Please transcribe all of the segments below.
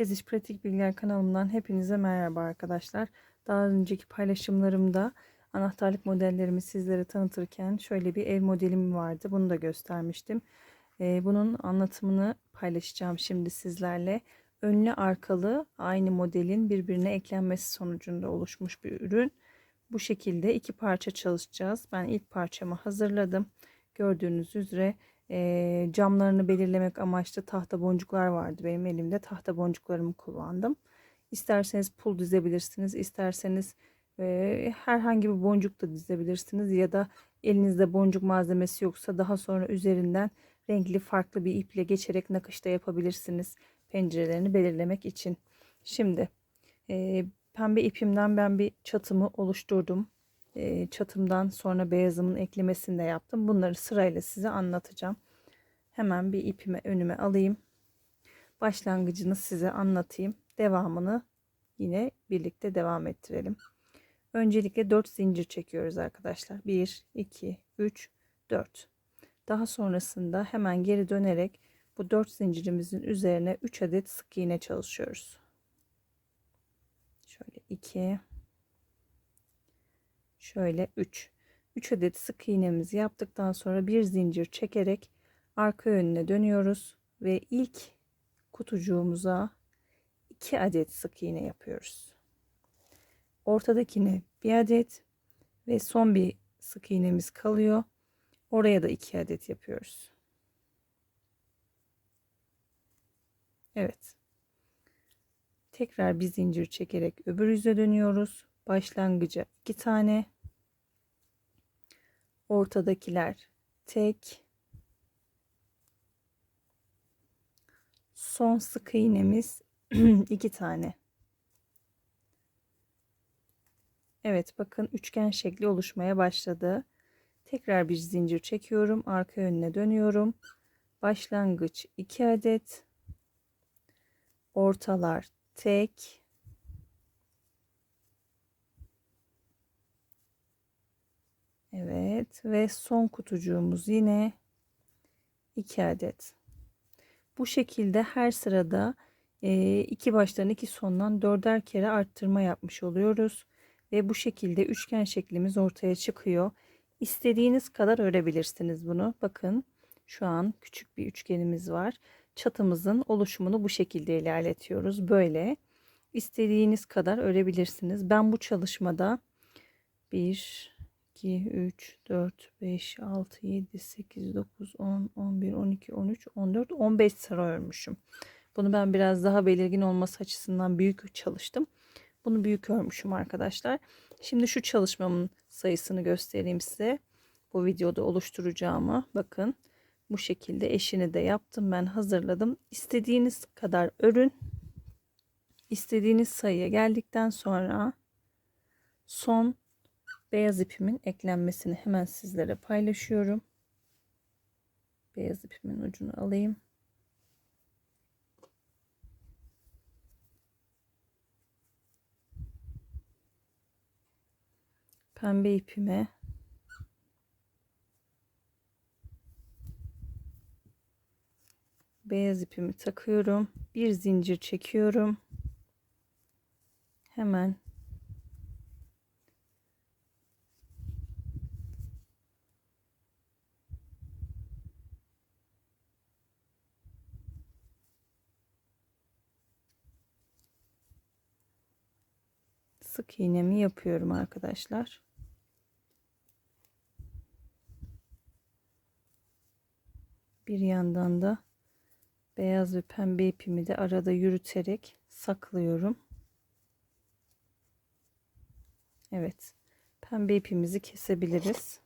Tez İş Pratik Bilgiler kanalımdan hepinize merhaba arkadaşlar. Daha önceki paylaşımlarımda anahtarlık modellerimi sizlere tanıtırken şöyle bir ev modelim vardı. Bunu da göstermiştim. Ee, bunun anlatımını paylaşacağım şimdi sizlerle. Önlü arkalı aynı modelin birbirine eklenmesi sonucunda oluşmuş bir ürün. Bu şekilde iki parça çalışacağız. Ben ilk parçamı hazırladım. Gördüğünüz üzere e, camlarını belirlemek amaçlı tahta boncuklar vardı benim elimde. Tahta boncuklarımı kullandım. İsterseniz pul dizebilirsiniz. isterseniz e, herhangi bir boncuk da dizebilirsiniz. Ya da elinizde boncuk malzemesi yoksa daha sonra üzerinden renkli farklı bir iple geçerek nakış da yapabilirsiniz. Pencerelerini belirlemek için. Şimdi e, pembe ipimden ben bir çatımı oluşturdum çatımdan sonra beyazımın eklemesini de yaptım. Bunları sırayla size anlatacağım. Hemen bir ipime önüme alayım. Başlangıcını size anlatayım. Devamını yine birlikte devam ettirelim. Öncelikle 4 zincir çekiyoruz arkadaşlar. 1, 2, 3, 4. Daha sonrasında hemen geri dönerek bu 4 zincirimizin üzerine 3 adet sık iğne çalışıyoruz. Şöyle 2 şöyle 3 3 adet sık iğnemizi yaptıktan sonra bir zincir çekerek arka yönüne dönüyoruz ve ilk kutucuğumuza 2 adet sık iğne yapıyoruz. Ortadakine bir adet ve son bir sık iğnemiz kalıyor. Oraya da 2 adet yapıyoruz. Evet. Tekrar bir zincir çekerek öbür yüze dönüyoruz başlangıca iki tane. Ortadakiler tek. Son sık iğnemiz iki tane. Evet bakın üçgen şekli oluşmaya başladı. Tekrar bir zincir çekiyorum. Arka yönüne dönüyorum. Başlangıç 2 adet. Ortalar tek Evet ve son kutucuğumuz yine 2 adet. Bu şekilde her sırada iki baştan iki sondan dörder kere arttırma yapmış oluyoruz. Ve bu şekilde üçgen şeklimiz ortaya çıkıyor. İstediğiniz kadar örebilirsiniz bunu. Bakın şu an küçük bir üçgenimiz var. Çatımızın oluşumunu bu şekilde ilerletiyoruz. Böyle istediğiniz kadar örebilirsiniz. Ben bu çalışmada 1 2, 3, 4, 5, 6, 7, 8, 9, 10, 11, 12, 13, 14, 15 sıra örmüşüm. Bunu ben biraz daha belirgin olması açısından büyük çalıştım. Bunu büyük örmüşüm arkadaşlar. Şimdi şu çalışmamın sayısını göstereyim size. Bu videoda oluşturacağımı. Bakın bu şekilde eşini de yaptım. Ben hazırladım. İstediğiniz kadar örün. İstediğiniz sayıya geldikten sonra son beyaz ipimin eklenmesini hemen sizlere paylaşıyorum. Beyaz ipimin ucunu alayım. Pembe ipime beyaz ipimi takıyorum. Bir zincir çekiyorum. Hemen sık iğnemi yapıyorum arkadaşlar. Bir yandan da beyaz ve pembe ipimi de arada yürüterek saklıyorum. Evet. Pembe ipimizi kesebiliriz.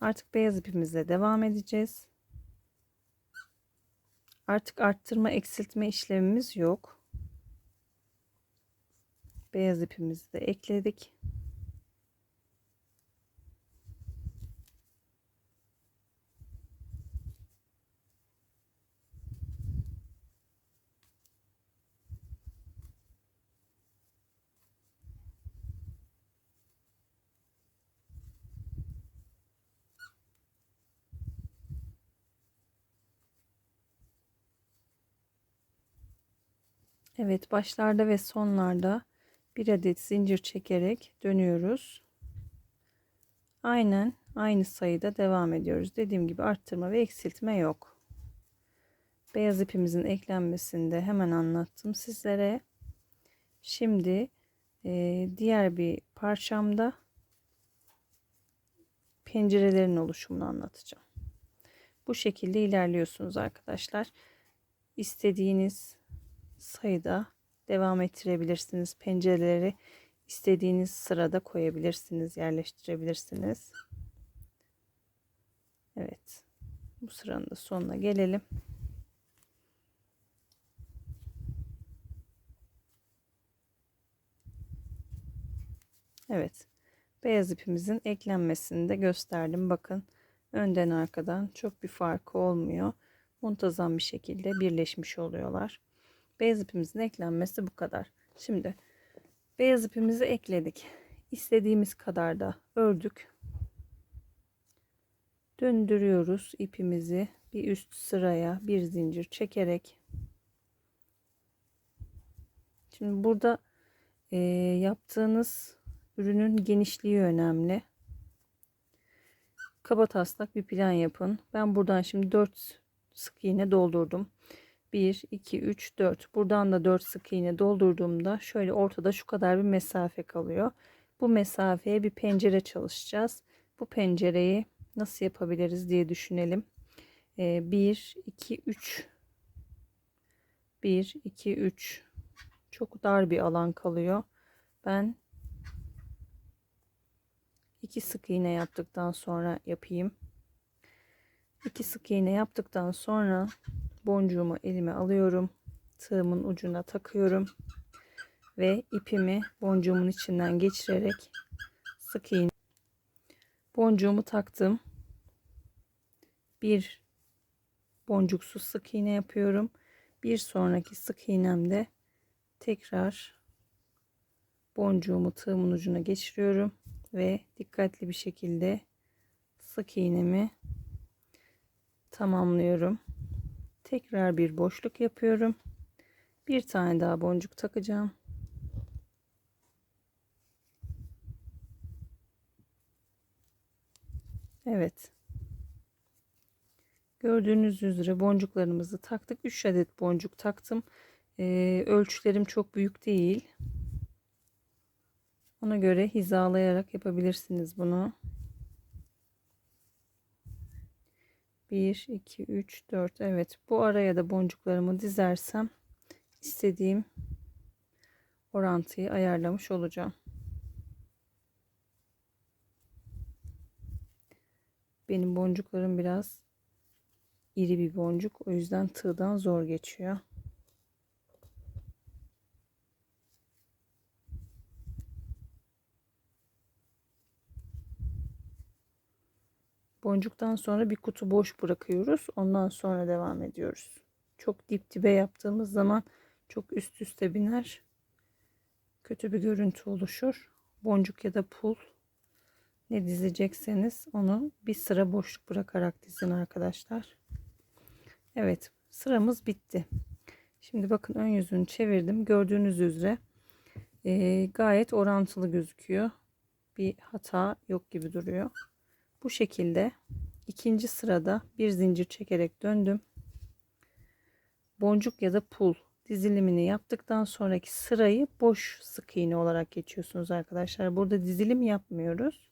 Artık beyaz ipimizle devam edeceğiz. Artık arttırma eksiltme işlemimiz yok Beyaz ipimizi de ekledik. Evet, başlarda ve sonlarda bir adet zincir çekerek dönüyoruz. Aynen aynı sayıda devam ediyoruz. Dediğim gibi arttırma ve eksiltme yok. Beyaz ipimizin eklenmesini de hemen anlattım sizlere. Şimdi e, diğer bir parçamda pencerelerin oluşumunu anlatacağım. Bu şekilde ilerliyorsunuz arkadaşlar. İstediğiniz sayıda devam ettirebilirsiniz. Pencereleri istediğiniz sırada koyabilirsiniz, yerleştirebilirsiniz. Evet. Bu sıranın da sonuna gelelim. Evet. Beyaz ipimizin eklenmesini de gösterdim. Bakın önden arkadan çok bir farkı olmuyor. Muntazam bir şekilde birleşmiş oluyorlar. Beyaz ipimizin eklenmesi bu kadar. Şimdi beyaz ipimizi ekledik. İstediğimiz kadar da ördük. Döndürüyoruz ipimizi bir üst sıraya bir zincir çekerek. Şimdi burada e, yaptığınız ürünün genişliği önemli. Kaba taslak bir plan yapın. Ben buradan şimdi 4 sık iğne doldurdum. 1, 2, 3, 4. Buradan da 4 sık iğne doldurduğumda şöyle ortada şu kadar bir mesafe kalıyor. Bu mesafeye bir pencere çalışacağız. Bu pencereyi nasıl yapabiliriz diye düşünelim. 1, 2, 3. 1, 2, 3. Çok dar bir alan kalıyor. Ben 2 sık iğne yaptıktan sonra yapayım. 2 sık iğne yaptıktan sonra boncuğumu elime alıyorum. Tığımın ucuna takıyorum. Ve ipimi boncuğumun içinden geçirerek sık iğne boncuğumu taktım. Bir boncuksuz sık iğne yapıyorum. Bir sonraki sık iğnemde tekrar boncuğumu tığımın ucuna geçiriyorum ve dikkatli bir şekilde sık iğnemi tamamlıyorum. Tekrar bir boşluk yapıyorum. Bir tane daha boncuk takacağım. Evet. Gördüğünüz üzere boncuklarımızı taktık. 3 adet boncuk taktım. Ee, ölçülerim çok büyük değil. Ona göre hizalayarak yapabilirsiniz bunu. 1, 2, 3, 4. Evet bu araya da boncuklarımı dizersem istediğim orantıyı ayarlamış olacağım. Benim boncuklarım biraz iri bir boncuk. O yüzden tığdan zor geçiyor. Boncuktan sonra bir kutu boş bırakıyoruz. Ondan sonra devam ediyoruz. Çok dip dibe yaptığımız zaman çok üst üste biner. Kötü bir görüntü oluşur. Boncuk ya da pul ne dizecekseniz onu bir sıra boşluk bırakarak dizin arkadaşlar. Evet sıramız bitti. Şimdi bakın ön yüzünü çevirdim. Gördüğünüz üzere e, gayet orantılı gözüküyor. Bir hata yok gibi duruyor. Bu şekilde ikinci sırada bir zincir çekerek döndüm. Boncuk ya da pul dizilimini yaptıktan sonraki sırayı boş sık iğne olarak geçiyorsunuz arkadaşlar. Burada dizilim yapmıyoruz.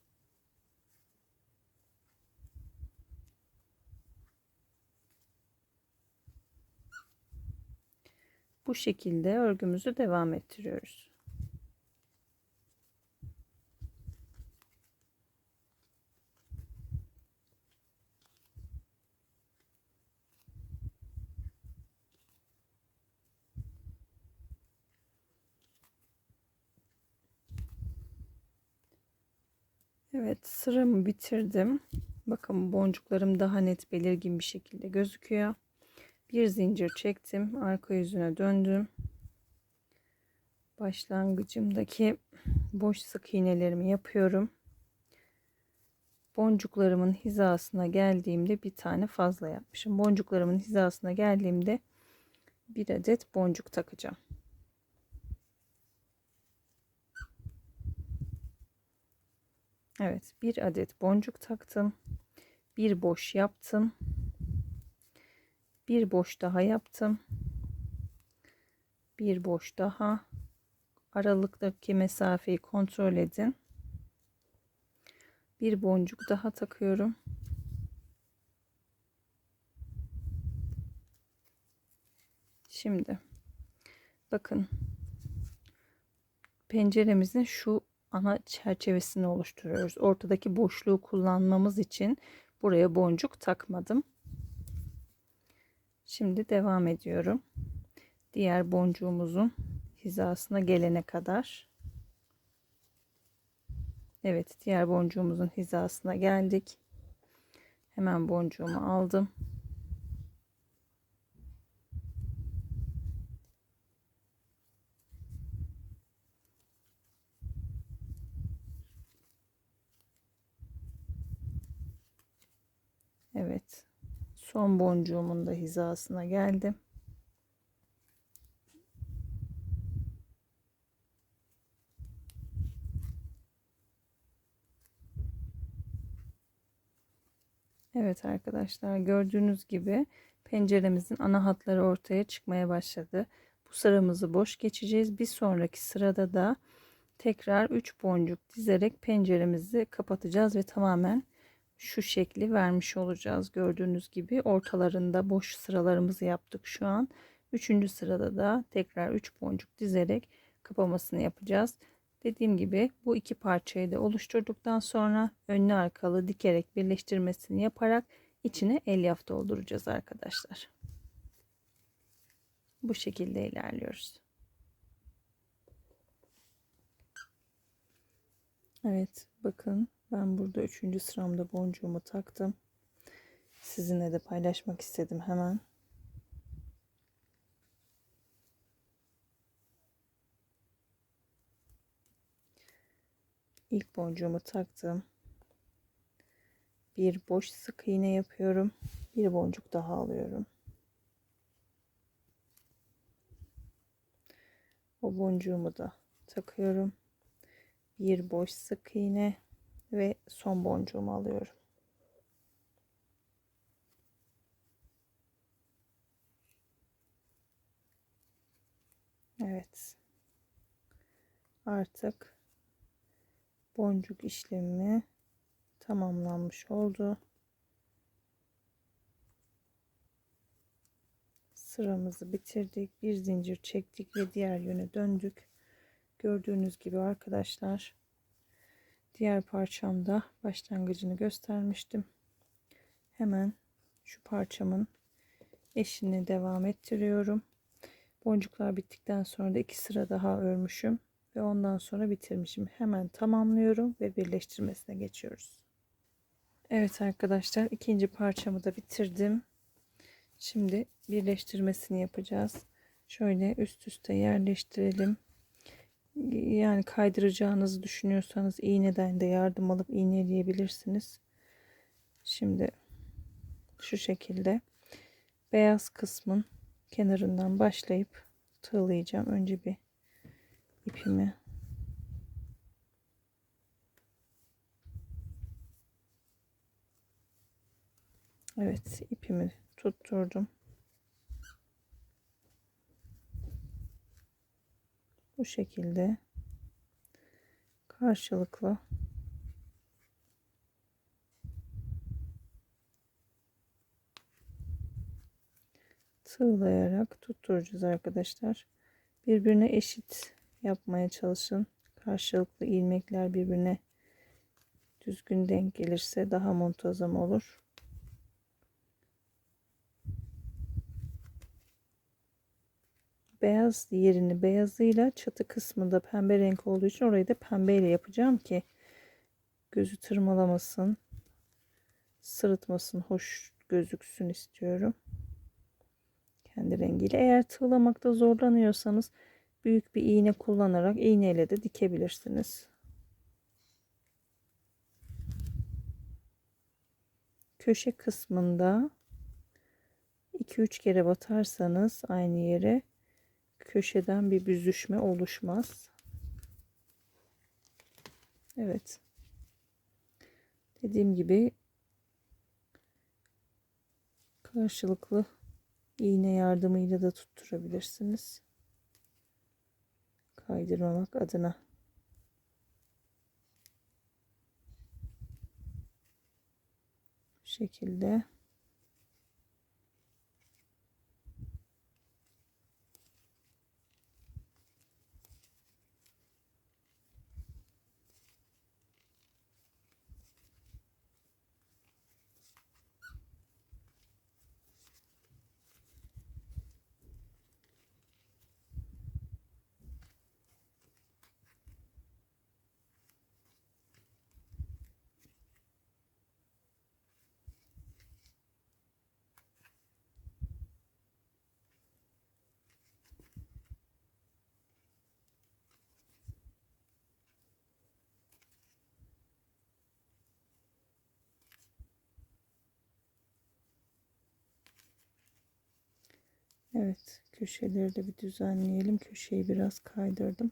Bu şekilde örgümüzü devam ettiriyoruz. Evet sıramı bitirdim. Bakın boncuklarım daha net belirgin bir şekilde gözüküyor. Bir zincir çektim. Arka yüzüne döndüm. Başlangıcımdaki boş sık iğnelerimi yapıyorum. Boncuklarımın hizasına geldiğimde bir tane fazla yapmışım. Boncuklarımın hizasına geldiğimde bir adet boncuk takacağım. Evet bir adet boncuk taktım. Bir boş yaptım. Bir boş daha yaptım. Bir boş daha. Aralıktaki mesafeyi kontrol edin. Bir boncuk daha takıyorum. Şimdi bakın penceremizin şu ana çerçevesini oluşturuyoruz. Ortadaki boşluğu kullanmamız için buraya boncuk takmadım. Şimdi devam ediyorum. Diğer boncuğumuzun hizasına gelene kadar. Evet, diğer boncuğumuzun hizasına geldik. Hemen boncuğumu aldım. Evet. Son boncuğumun da hizasına geldim. Evet arkadaşlar gördüğünüz gibi penceremizin ana hatları ortaya çıkmaya başladı. Bu sıramızı boş geçeceğiz. Bir sonraki sırada da tekrar 3 boncuk dizerek penceremizi kapatacağız ve tamamen şu şekli vermiş olacağız. Gördüğünüz gibi ortalarında boş sıralarımızı yaptık şu an. Üçüncü sırada da tekrar 3 boncuk dizerek kapamasını yapacağız. Dediğim gibi bu iki parçayı da oluşturduktan sonra önlü arkalı dikerek birleştirmesini yaparak içine elyaf dolduracağız arkadaşlar. Bu şekilde ilerliyoruz. Evet bakın ben burada üçüncü sıramda boncuğumu taktım. Sizinle de paylaşmak istedim hemen. İlk boncuğumu taktım. Bir boş sık iğne yapıyorum. Bir boncuk daha alıyorum. O boncuğumu da takıyorum. Bir boş sık iğne ve son boncuğumu alıyorum. Evet. Artık boncuk işlemi tamamlanmış oldu. Sıramızı bitirdik. Bir zincir çektik ve diğer yöne döndük. Gördüğünüz gibi arkadaşlar diğer parçamda başlangıcını göstermiştim. Hemen şu parçamın eşini devam ettiriyorum. Boncuklar bittikten sonra da iki sıra daha örmüşüm ve ondan sonra bitirmişim. Hemen tamamlıyorum ve birleştirmesine geçiyoruz. Evet arkadaşlar ikinci parçamı da bitirdim. Şimdi birleştirmesini yapacağız. Şöyle üst üste yerleştirelim. Yani kaydıracağınızı düşünüyorsanız iğneden de yardım alıp iğneleyebilirsiniz. Şimdi şu şekilde beyaz kısmın kenarından başlayıp tığlayacağım. Önce bir ipimi Evet ipimi tutturdum. Bu şekilde karşılıklı tığlayarak tutturacağız arkadaşlar. Birbirine eşit yapmaya çalışın. Karşılıklı ilmekler birbirine düzgün denk gelirse daha muntazam olur. Beyaz yerini beyazıyla çatı kısmında pembe renk olduğu için orayı da pembeyle yapacağım ki gözü tırmalamasın, sırıtmasın, hoş gözüksün istiyorum. Kendi rengiyle. Eğer tığlamakta zorlanıyorsanız büyük bir iğne kullanarak iğneyle de dikebilirsiniz. Köşe kısmında 2-3 kere batarsanız aynı yere köşeden bir büzüşme oluşmaz. Evet. Dediğim gibi karşılıklı iğne yardımıyla da tutturabilirsiniz. Kaydırmamak adına. Bu şekilde. Evet, köşeleri de bir düzenleyelim. Köşeyi biraz kaydırdım.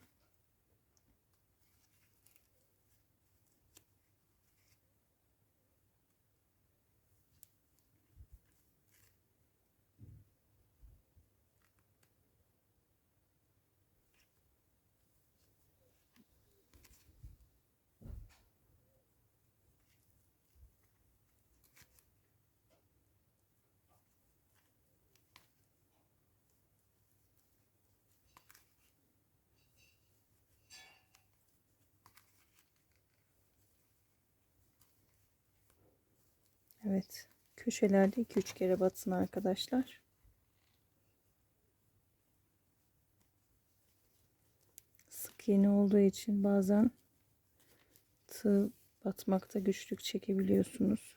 Evet. Köşelerde 2-3 kere batsın arkadaşlar. Sık iğne olduğu için bazen tığ batmakta güçlük çekebiliyorsunuz.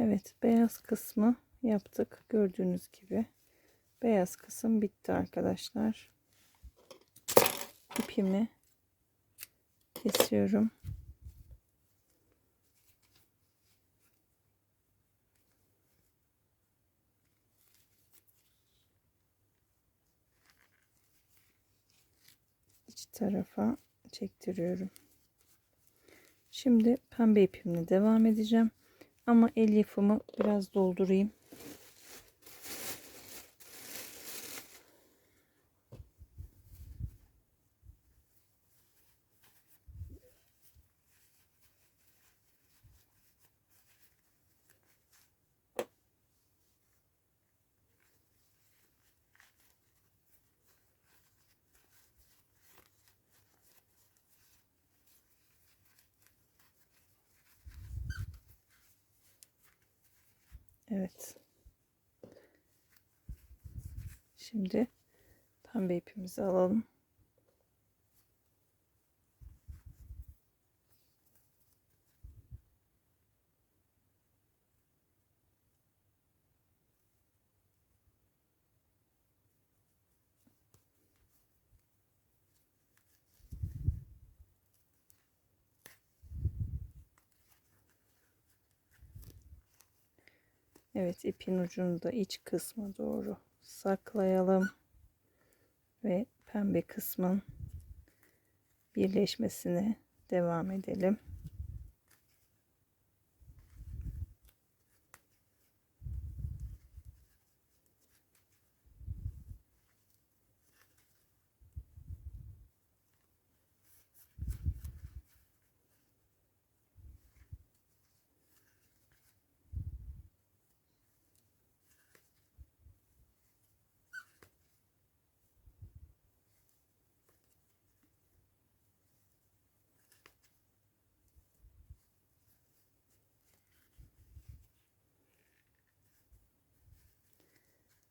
Evet beyaz kısmı yaptık gördüğünüz gibi. Beyaz kısım bitti arkadaşlar. İpimi kesiyorum. İç tarafa çektiriyorum. Şimdi pembe ipimle devam edeceğim ama elyafımı biraz doldurayım. Evet. Şimdi pembe ipimizi alalım. Evet ipin ucunu da iç kısma doğru saklayalım. Ve pembe kısmın birleşmesine devam edelim.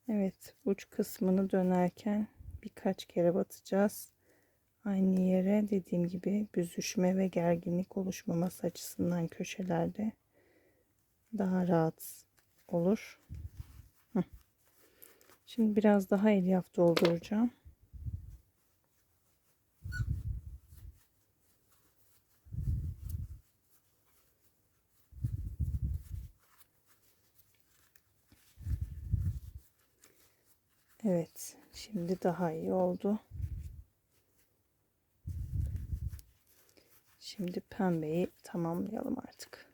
Evet uç kısmını dönerken birkaç kere batacağız. Aynı yere dediğim gibi büzüşme ve gerginlik oluşmaması açısından köşelerde daha rahat olur. Şimdi biraz daha elyaf dolduracağım. Evet. Şimdi daha iyi oldu. Şimdi pembeyi tamamlayalım artık.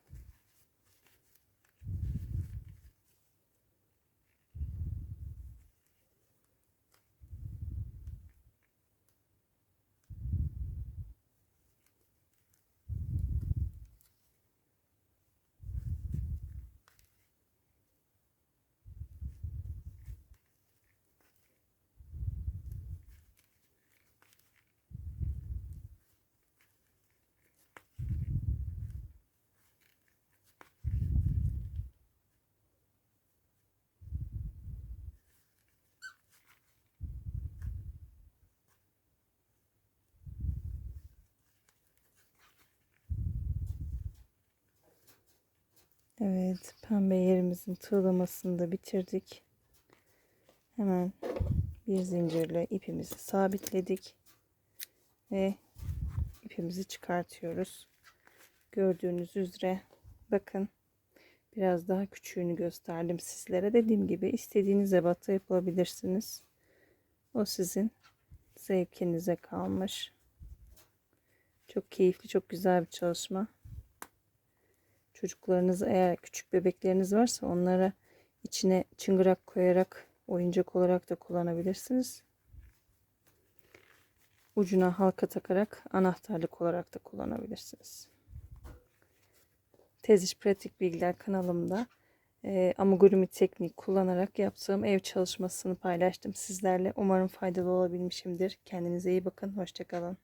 Evet, pembe yerimizin tığlamasını da bitirdik. Hemen bir zincirle ipimizi sabitledik ve ipimizi çıkartıyoruz. Gördüğünüz üzere bakın biraz daha küçüğünü gösterdim sizlere. Dediğim gibi istediğiniz ebatta yapabilirsiniz. O sizin zevkinize kalmış. Çok keyifli, çok güzel bir çalışma. Çocuklarınız eğer küçük bebekleriniz varsa onlara içine çıngırak koyarak oyuncak olarak da kullanabilirsiniz. Ucuna halka takarak anahtarlık olarak da kullanabilirsiniz. Tez iş pratik bilgiler kanalımda e, amigurumi tekniği kullanarak yaptığım ev çalışmasını paylaştım sizlerle. Umarım faydalı olabilmişimdir. Kendinize iyi bakın. Hoşçakalın.